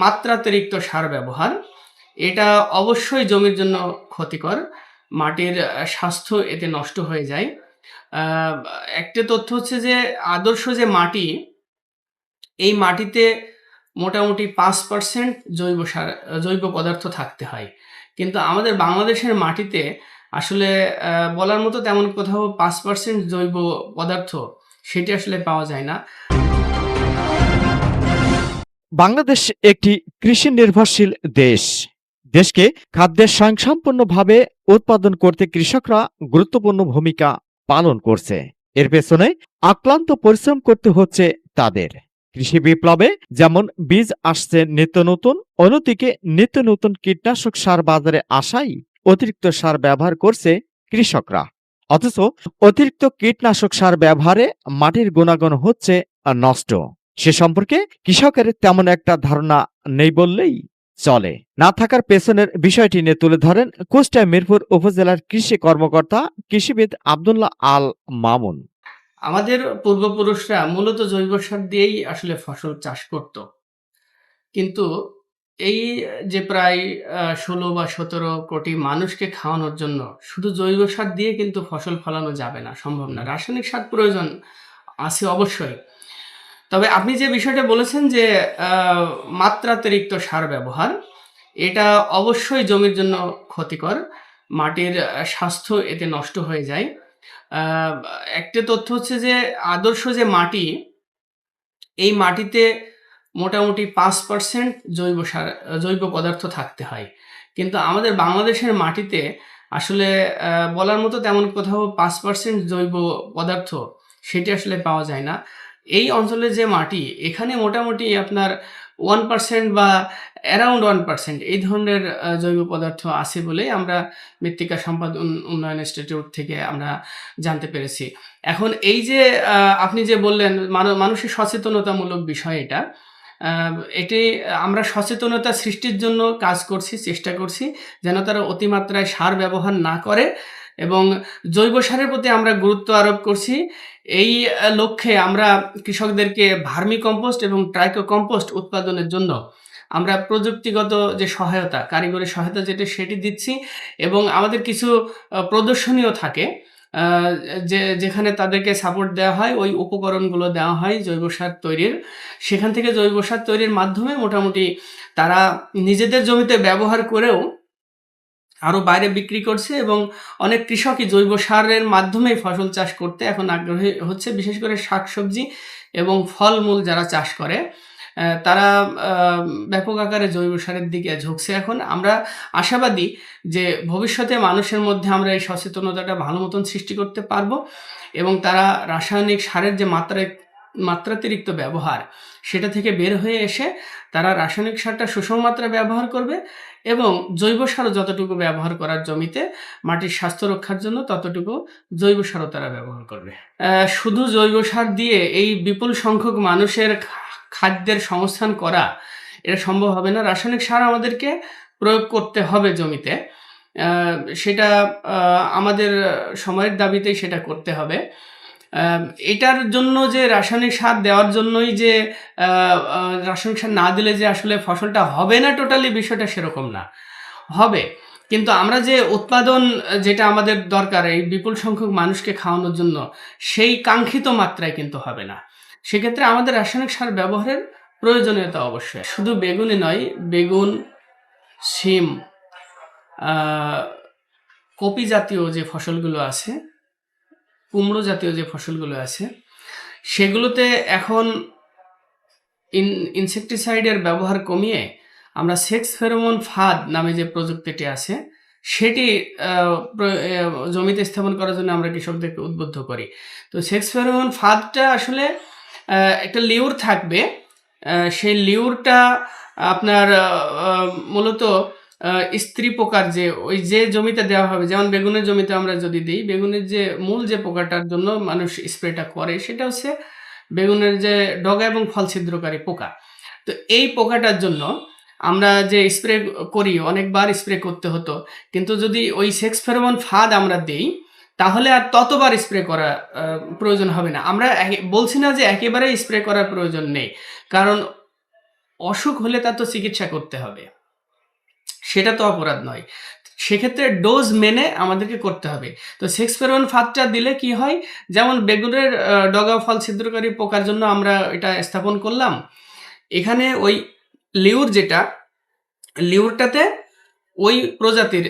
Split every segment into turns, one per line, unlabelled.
মাত্রাতিরিক্ত সার ব্যবহার। এটা অবশ্যই জমির জন্য ক্ষতিকর। মাটির স্বাস্থ্য এতে নষ্ট হয়ে যায়। একটা তথ্য হচ্ছে যে, আদর্শ যে মাটি, এই মাটিতে মোটামুটি পাঁচ পার্সেন্ট জৈব সার, জৈব পদার্থ থাকতে হয়। কিন্তু আমাদের বাংলাদেশের মাটিতে আসলে বলার মতো তেমন কোথাও পাঁচ পার্সেন্ট জৈব পদার্থ সেটি আসলে পাওয়া যায় না।
বাংলাদেশ একটি কৃষি নির্ভরশীল দেশ। দেশকে খাদ্যের স্বয়ংসম্পূর্ণভাবে উৎপাদন করতে কৃষকরা গুরুত্বপূর্ণ ভূমিকা পালন করছে। এর পেছনে আক্লান্ত পরিশ্রম করতে হচ্ছে তাদের। কৃষি বিপ্লবে যেমন বীজ আসছে নিত্য নতুন, অন্যদিকে নিত্য নতুন কীটনাশক সার বাজারে আসাই অতিরিক্ত সার ব্যবহার করছে কৃষকরা। অথচ অতিরিক্ত কীটনাশক সার ব্যবহারে মাটির গুণাগুণ হচ্ছে নষ্ট। সে সম্পর্কে কৃষকের তেমন একটা ধারণা নেই বললেই চলে। না থাকার পেছনের বিষয়টি নিয়ে তুলে ধরেন কুষ্টিয়া মিরপুর উপজেলার কৃষি কর্মকর্তা কৃষিবিদ আবদুল্লাহ আল মামুন।
আমাদের পূর্বপুরুষরা মূলত জৈব সার দিয়েই আসলে ফসল চাষ করত। কিন্তু এই যে প্রায় ষোলো বা সতেরো কোটি মানুষকে খাওয়ানোর জন্য শুধু জৈব সার দিয়ে কিন্তু ফসল ফলানো যাবে না, সম্ভব না। রাসায়নিক সার প্রয়োজন আছে অবশ্যই। তবে আপনি যে বিষয়টা বলেছেন যে মাত্রাতিরিক্ত সার ব্যবহার, এটা অবশ্যই জমির জন্য ক্ষতিকর। মাটির স্বাস্থ্য এতে নষ্ট হয়ে যায়। একটা তথ্য হচ্ছে যে, আদর্শ যে মাটি, এই মাটিতে মোটামুটি পাঁচ পার্সেন্ট জৈব সার, জৈব পদার্থ থাকতে হয়। কিন্তু আমাদের বাংলাদেশের মাটিতে আসলে বলার মতো তেমন কোথাও পাঁচ পার্সেন্ট জৈব পদার্থ সেটি আসলে পাওয়া যায় না। এই অঞ্চলের যে মাটি, এখানে মোটামুটি আপনার ওয়ান পার্সেন্ট বা অ্যারাউন্ড ওয়ান পার্সেন্ট এই ধরনের জৈব পদার্থ আছে বলেই আমরা মৃত্তিকা সম্পদ উন- উন্নয়ন ইনস্টিটিউট থেকে আমরা জানতে পেরেছি। এখন এই যে আপনি যে বললেন মানু- মানুষের সচেতনতামূলক বিষয় এটা এটি আমরা সচেতনতা সৃষ্টির জন্য কাজ করছি, চেষ্টা করছি যেন তারা অতিমাত্রায় সার ব্যবহার না করে এবং জৈব সারের প্রতি আমরা গুরুত্ব আরোপ করছি। এই লক্ষ্যে আমরা কৃষকদেরকে ভার্মি কম্পোস্ট এবং ট্রাইকো কম্পোস্ট উৎপাদনের জন্য আমরা প্রযুক্তিগত যে সহায়তা কারিগরি সহায়তা যেটা সেটি দিচ্ছি এবং আমাদের কিছু আহ, প্রদর্শনীও থাকে যে যেখানে তাদেরকে সাপোর্ট দেওয়া হয় ওই উপকরণগুলো দেওয়া হয় জৈব সার তৈরির। সেখান থেকে জৈব সার তৈরির মাধ্যমে মোটামুটি তারা নিজেদের জমিতে ব্যবহার করেও আরও বাইরে বিক্রি করছে এবং অনেক কৃষকই জৈব সারের মাধ্যমে ফসল চাষ করতে এখন আগ্রহী হচ্ছে, বিশেষ করে শাকসবজি এবং ফলমূল যারা চাষ করে তারা ব্যাপক আকারে জৈব সারের দিকে ঝুঁকছে এখন। আমরা আশাবাদী যে ভবিষ্যতে মানুষের মধ্যে আমরা এই সচেতনতাটা ভালো মতন সৃষ্টি করতে পারব এবং তারা রাসায়নিক সারের যে মাত্রায় মাত্রাতিরিক্ত ব্যবহার। সেটা থেকে বের হয়ে এসে তারা রাসায়নিক সারটা সুষম মাত্রায় ব্যবহার করবে এবং জৈব সারও যতটুকু ব্যবহার করার জমিতে মাটির স্বাস্থ্য রক্ষার জন্য ততটুকু জৈব সারও তারা ব্যবহার করবে। শুধু জৈব সার দিয়ে এই বিপুল সংখ্যক মানুষের খাদ্যের সংস্থান করা, এটা সম্ভব হবে না। রাসায়নিক সার আমাদেরকে প্রয়োগ করতে হবে জমিতে। সেটা আমাদের সময়ের দাবিতেই সেটা করতে হবে। এটার জন্য যে রাসায়নিক সার দেওয়ার জন্যই যে রাসায়নিক সার না দিলে যে আসলে ফসলটা হবে না টোটালি বিষয়টা সেরকম না। হবে। কিন্তু আমরা যে উৎপাদন, যেটা আমাদের দরকার, এই বিপুল সংখ্যক মানুষকে খাওয়ানোর জন্য, সেই কাঙ্ক্ষিত মাত্রায় কিন্তু হবে না। সেক্ষেত্রে আমাদের রাসায়নিক সার ব্যবহারের প্রয়োজনীয়তা অবশ্যই। শুধু বেগুনই নয়, বেগুন, শিম কপি জাতীয় যে ফসলগুলো আছে কুমড়ো জাতীয় যে ফসলগুলো আছে, সেগুলোতে এখন ইন ইনসেকটিসাইডের ব্যবহার কমিয়ে আমরা সেক্স ফেরোমন ফাদ নামে যে প্রযুক্তিটি আছে, সেটি জমিতে স্থাপন করার জন্য আমরা কৃষকদেরকে উদ্বুদ্ধ করি। তো সেক্স ফেরোমন ফাদটা আসলে একটা লিউর থাকবে সেই লিউরটা আপনার মূলত স্ত্রী পোকার যে, ওই যে জমিতে দেওয়া হবে, যেমন বেগুনের জমিতে আমরা যদি দিই, বেগুনের যে মূল যে পোকাটার জন্য মানুষ স্প্রেটা করে, সেটা হচ্ছে বেগুনের যে ডগা এবং ফল ছিদ্রকারী পোকা। তো এই পোকাটার জন্য আমরা যে স্প্রে করি, অনেকবার স্প্রে করতে হতো, কিন্তু যদি ওই সেক্স ফেরোমন ফাদ আমরা দিই, তাহলে আর ততবার স্প্রে করা প্রয়োজন হবে না। আমরা বলছি না যে একেবারে স্প্রে করার প্রয়োজন নেই, কারণ অসুখ হলে তার তো চিকিৎসা করতে হবে। সেটা তো অপরাধ নয়। সেক্ষেত্রে ডোজ মেনে আমাদেরকে করতে হবে। তো সেক্স ফেরোন ফাঁদটা দিলে কি হয়? যেমন বেগুনের ডগা ফল ছিদ্রকারী পোকার জন্য আমরা এটা স্থাপন করলাম। এখানে ওই লিউর যেটা, লিউরটাতে ওই প্রজাতির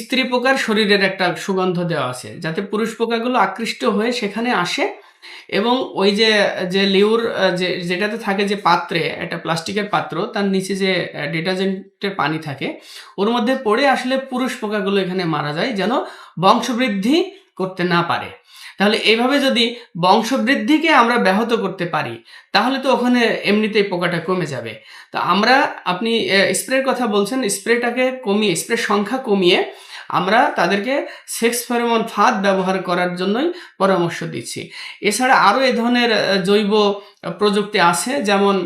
স্ত্রী পোকার শরীরের একটা সুগন্ধ দেওয়া আছে। যাতে পুরুষ পোকাগুলো আকৃষ্ট হয়ে সেখানে আসে এবং ওই যে যে লিউর যে, যেটাতে থাকে যে পাত্রে, একটা প্লাস্টিকের পাত্র, তার নিচে যে ডিটারজেন্টের পানি থাকে, ওর মধ্যে পড়ে আসলে পুরুষ পোকাগুলো এখানে মারা যায় যেন বংশবৃদ্ধি করতে না পারে। তাহলে এইভাবে যদি বংশবৃদ্ধিকে আমরা ব্যাহত করতে পারি, তাহলে তো ওখানে এমনিতেই পোকাটা কমে যাবে। তো আমরা, আপনি স্প্রের কথা বলছেন, স্প্রেটাকে কমিয়ে, স্প্রের সংখ্যা কমিয়ে আমরা তাদেরকে সেক্স ফেরোমন ফাঁদ ব্যবহার করার জন্যই পরামর্শ দিচ্ছি। এছাড়া আরও এ ধরনের জৈব প্রযুক্তি আছে, যেমন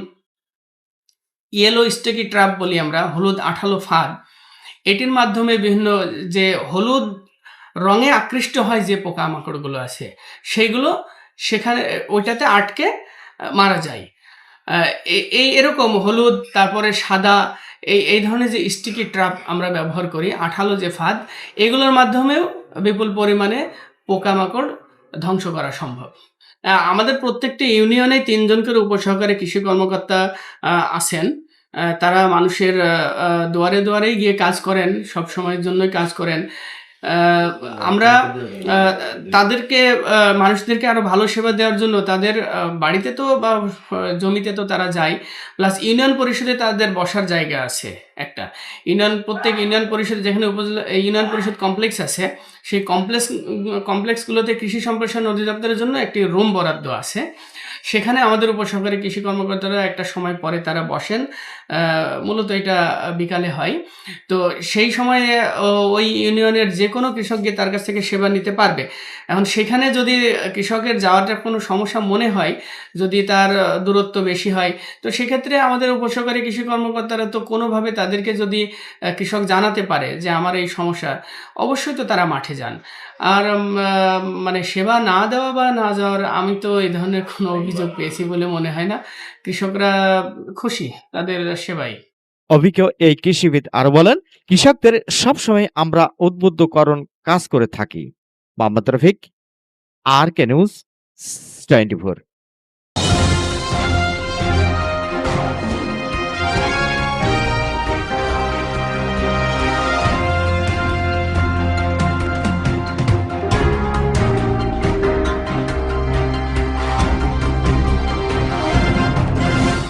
ইয়েলো স্টেকি ট্র্যাপ বলি আমরা, হলুদ আঠালো ফাঁদ। এটির মাধ্যমে বিভিন্ন, যে হলুদ রঙে আকৃষ্ট হয় যে পোকামাকড়গুলো আছে, সেইগুলো সেখানে, ওইটাতে আটকে মারা যায়। এই এরকম হলুদ, তারপরে সাদা, এই এই ধরনের যে স্টিকি ট্রাপ আমরা ব্যবহার করি, আঠালো যে ফাঁদ, এগুলোর মাধ্যমেও বিপুল পরিমাণে পোকামাকড় ধ্বংস করা সম্ভব। আমাদের প্রত্যেকটি ইউনিয়নে তিনজন করে উপসহকারী কৃষি কর্মকর্তা আছেন। তারা মানুষের দুয়ারে দুয়ারেই গিয়ে কাজ করেন সব সময়ের জন্যই কাজ করেন। আমরা তাদেরকে মানুষদেরকে আরও ভালো সেবা দেওয়ার জন্য তাদের বাড়িতে তো বা জমিতে তো তারা যায় প্লাস ইউনিয়ন পরিষদে তাদের বসার জায়গা আছে। একটা। ইউনিয়ন, প্রত্যেক ইউনিয়ন পরিষদ যেখানে উপজেলা ইউনিয়ন পরিষদ কমপ্লেক্স আছে, সেই কমপ্লেক্স, কমপ্লেক্সগুলোতে কৃষি সম্প্রসারণ অধিদপ্তরের জন্য একটি রুম বরাদ্দ আছে। সেখানে আমাদের উপসহকারী কৃষি কর্মকর্তারা একটা সময় পরে তারা বসেন মূলত এটা বিকালে হয়। তো সেই সময়ে ওই ইউনিয়নের যে কোনো কৃষক গিয়ে তার কাছ থেকে সেবা নিতে পারবে। এখন সেখানে যদি কৃষকের যাওয়াটা কোনো সমস্যা মনে হয়, যদি তার দূরত্ব বেশি হয়, তো সেক্ষেত্রে আমাদের উপসহকারী কৃষি কর্মকর্তারা তো কোনোভাবে তাদেরকে যদি কৃষক জানাতে পারে যে আমার এই সমস্যা অবশ্যই তো তারা মাঠে যান। আর আহ, মানে সেবা না দেওয়া বা না যাওয়ার আমি তো এই ধরনের কোনো অভিযোগ পেয়েছি বলে মনে হয় না। কৃষকরা খুশি তাদের সেবাই।
অভিজ্ঞ এই কৃষিবিদ আরও বলেন কৃষকদের সবসময় আমরা উদ্বুদ্ধকরণ কাজ করে থাকি। Mohammad Rafiq R K news twenty